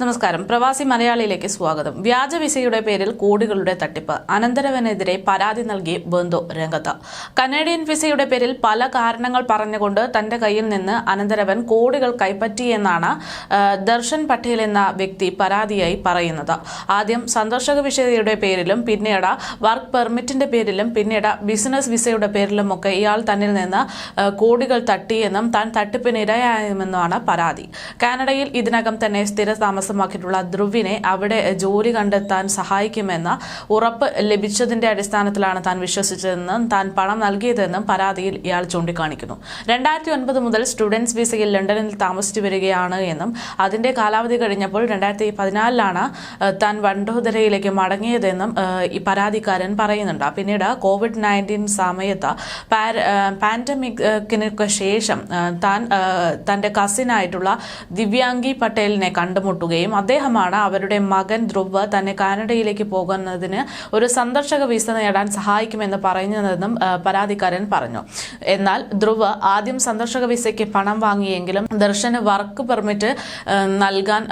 നമസ്കാരം. പ്രവാസി മലയാളിയിലേക്ക് സ്വാഗതം. വ്യാജ വിസയുടെ പേരിൽ കോടികളുടെ തട്ടിപ്പ്. അനന്തരവനെതിരെ പരാതി നൽകി ബന്ധു രംഗത്ത്. കനേഡിയൻ വിസയുടെ പേരിൽ പല കാരണങ്ങൾ പറഞ്ഞുകൊണ്ട് തന്റെ കയ്യിൽ നിന്ന് അനന്തരവൻ കോടികൾ കൈപ്പറ്റിയെന്നാണ് ദർശൻ പട്ടേൽ എന്ന വ്യക്തി പരാതിയായി പറയുന്നത്. ആദ്യം സന്ദർശക വിസയുടെ പേരിലും പിന്നീട് വർക്ക് പെർമിറ്റിന്റെ പേരിലും പിന്നീട് ബിസിനസ് വിസയുടെ പേരിലുമൊക്കെ ഇയാൾ തന്നിൽ നിന്ന് കോടികൾ തട്ടിയെന്നും താൻ തട്ടിപ്പിനിരയായെന്നുമാണ് പരാതി. കാനഡയിൽ ഇതിനകം തന്നെ സ്ഥിര താമസമാക്കിയിട്ടുള്ള ധ്രുവിനെ അവിടെ ജോലി കണ്ടെത്താൻ സഹായിക്കുമെന്ന ഉറപ്പ് ലഭിച്ചതിന്റെ അടിസ്ഥാനത്തിലാണ് താൻ വിശ്വസിച്ചതെന്നും താൻ പണം നൽകിയതെന്നും പരാതിയിൽ ഇയാൾ ചൂണ്ടിക്കാണിക്കുന്നു. രണ്ടായിരത്തി ഒൻപത് മുതൽ സ്റ്റുഡൻസ് വിസയിൽ ലണ്ടനിൽ താമസിച്ചു വരികയാണ് എന്നും അതിന്റെ കാലാവധി കഴിഞ്ഞപ്പോൾ രണ്ടായിരത്തി പതിനാലിലാണ് താൻ വണ്ടോദരയിലേക്ക് മടങ്ങിയതെന്നും ഈ പരാതിക്കാരൻ പറയുന്നുണ്ട്. പിന്നീട് കോവിഡ് നയന്റീൻ സമയത്ത് പാൻഡമിക്കിനൊക്കെ ശേഷം താൻ തന്റെ കസിനായിട്ടുള്ള ദിവ്യാംഗി പട്ടേലിനെ കണ്ടുമുട്ടുകയും അദ്ദേഹമാണ് അവരുടെ മകൻ ധ്രുവ് തന്നെ കാനഡയിലേക്ക് പോകുന്നതിന് ഒരു സന്ദർശക വിസ നേടാൻ സഹായിക്കുമെന്ന് പറയുന്നതെന്നും പരാതിക്കാരൻ പറഞ്ഞു. എന്നാൽ ധ്രുവ് ആദ്യം സന്ദർശക വിസയ്ക്ക് പണം വാങ്ങിയെങ്കിലും ദർശന് വർക്ക് പെർമിറ്റ് നൽകാൻ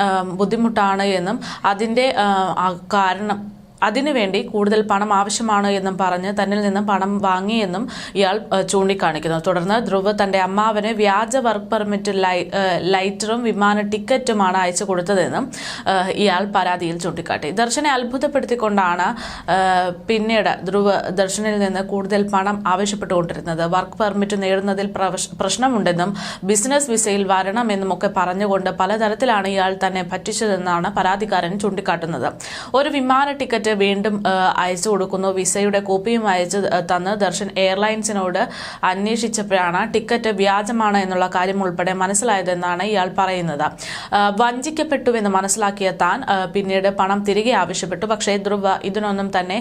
ബുദ്ധിമുട്ടാണ് എന്നും അതിന്റെ കാരണം അതിനുവേണ്ടി കൂടുതൽ പണം ആവശ്യമാണ് എന്നും പറഞ്ഞ് തന്നിൽ നിന്ന് പണം വാങ്ങിയെന്നും ഇയാൾ ചൂണ്ടിക്കാണിക്കുന്നു. തുടർന്ന് ധ്രുവ് തന്റെ അമ്മാവന് വ്യാജ വർക്ക് പെർമിറ്റ് ലൈറ്ററും വിമാന ടിക്കറ്റുമാണ് അയച്ചു കൊടുത്തതെന്നും ഇയാൾ പരാതിയിൽ ചൂണ്ടിക്കാട്ടി. ദർശനെ അത്ഭുതപ്പെടുത്തിക്കൊണ്ടാണ് പിന്നീട് ധ്രുവ് ദർശനിൽ നിന്ന് കൂടുതൽ പണം ആവശ്യപ്പെട്ടുകൊണ്ടിരുന്നത്. വർക്ക് പെർമിറ്റ് നേടുന്നതിൽ പ്രശ്നമുണ്ടെന്നും ബിസിനസ് വിസയിൽ വരണമെന്നും ഒക്കെ പറഞ്ഞുകൊണ്ട് പലതരത്തിലാണ് ഇയാൾ തന്നെ പറ്റിച്ചതെന്നാണ് പരാതിക്കാരൻ ചൂണ്ടിക്കാട്ടുന്നത്. ഒരു വിമാന ടിക്കറ്റ് വീണ്ടും അയച്ചു കൊടുക്കുന്നു. വിസയുടെ കോപ്പിയും അയച്ച് തന്ന് ദർശൻ എയർലൈൻസിനോട് അന്വേഷിച്ചപ്പോഴാണ് ടിക്കറ്റ് വ്യാജമാണ് എന്നുള്ള കാര്യം ഉൾപ്പെടെ മനസ്സിലായതെന്നാണ് ഇയാൾ പറയുന്നത്. വഞ്ചിക്കപ്പെട്ടുവെന്ന് മനസ്സിലാക്കിയ താൻ പിന്നീട് പണം തിരികെ ആവശ്യപ്പെട്ടു. പക്ഷേ ധ്രുവ ഇതിനൊന്നും തന്നെ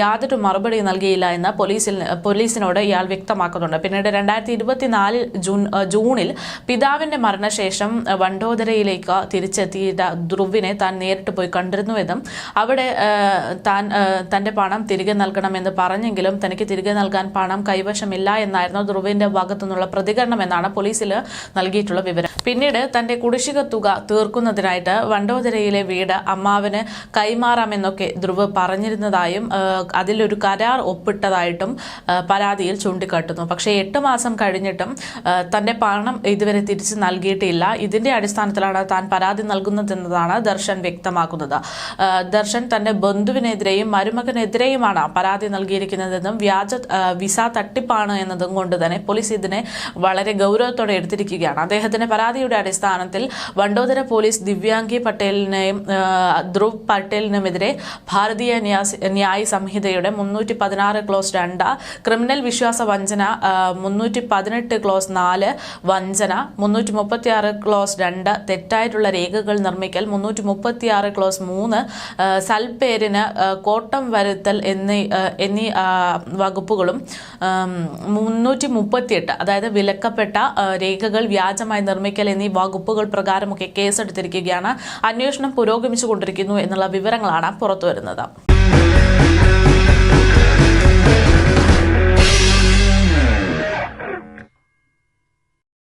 യാതൊരു മറുപടി നൽകിയില്ല എന്ന് പോലീസിൽ പോലീസിനോട് ഇയാൾ വ്യക്തമാക്കുന്നുണ്ട്. പിന്നീട് രണ്ടായിരത്തി ഇരുപത്തിനാലിൽ ജൂൺ ജൂണിൽ പിതാവിന്റെ മരണശേഷം വണ്ടോദരയിലേക്ക് തിരിച്ചെത്തിയ ധ്രുവിനെ താൻ നേരിട്ട് പോയി കണ്ടിരുന്നുവെന്നും അവിടെ താൻ തന്റെ പണം തിരികെ നൽകണമെന്ന് പറഞ്ഞെങ്കിലും തനിക്ക് തിരികെ നൽകാൻ പണം കൈവശമില്ല എന്നായിരുന്നു ധ്രുവിന്റെ ഭാഗത്തു നിന്നുള്ള പ്രതികരണം എന്നാണ് പോലീസിൽ നൽകിയിട്ടുള്ള വിവരം. പിന്നീട് തന്റെ കുടിശ്ശിക തുക തീർക്കുന്നതിനായിട്ട് വണ്ടോദരയിലെ വീട് അമ്മാവന് കൈമാറാമെന്നൊക്കെ ധ്രുവ് പറഞ്ഞിരുന്നതായും അതിലൊരു കരാർ ഒപ്പിട്ടതായിട്ടും പരാതിയിൽ ചൂണ്ടിക്കാട്ടുന്നു. പക്ഷേ എട്ട് മാസം കഴിഞ്ഞിട്ടും തന്റെ പണം ഇതുവരെ തിരിച്ചു നൽകിയിട്ടില്ല. ഇതിന്റെ അടിസ്ഥാനത്തിലാണ് താൻ പരാതി നൽകുന്നതെന്നതാണ് ദർശൻ വ്യക്തമാക്കുന്നത്. ദർശൻ തന്റെ ബന്ധുവിനെതിരെയും മരുമകനെതിരെയുമാണ് പരാതി നൽകിയിരിക്കുന്നതെന്നും വ്യാജ വിസ തട്ടിപ്പാണ് എന്നതും കൊണ്ട് തന്നെ പോലീസ് ഇതിനെ വളരെ ഗൗരവത്തോടെ എടുത്തിരിക്കുകയാണ്. അദ്ദേഹത്തിന്റെ പരാതിയുടെ അടിസ്ഥാനത്തിൽ വണ്ടോദര പോലീസ് ദിവ്യാംഗി പട്ടേലിനെയും ധ്രുവ് പട്ടേലിനുമെതിരെ ഭാരതീയ ന്യായ സംഹിതയുടെ മുന്നൂറ്റി പതിനാറ് ക്ലോസ് രണ്ട് ക്രിമിനൽ വിശ്വാസ വഞ്ചന മുന്നൂറ്റി പതിനെട്ട് ക്ലോസ് നാല് വഞ്ചന മുന്നൂറ്റി മുപ്പത്തിയാറ് ക്ലോസ് രണ്ട് തെറ്റായിട്ടുള്ള രേഖകൾ നിർമ്മിക്കൽ മുന്നൂറ്റി മുപ്പത്തിയാറ് ക്ലോസ് മൂന്ന് സൽപേരിന് കോട്ടം വരുത്തൽ എന്നീ എന്നീ വകുപ്പുകളും മുന്നൂറ്റി മുപ്പത്തിയെട്ട് അതായത് വിലക്കപ്പെട്ട രേഖകൾ വ്യാജമായി നിർമ്മിക്കൽ എന്നീ വകുപ്പുകൾ പ്രകാരമൊക്കെ കേസെടുത്തിരിക്കുകയാണ്. അന്വേഷണം പുരോഗമിച്ചു കൊണ്ടിരിക്കുന്നു എന്നുള്ള വിവരങ്ങളാണ് പുറത്തുവരുന്നത്.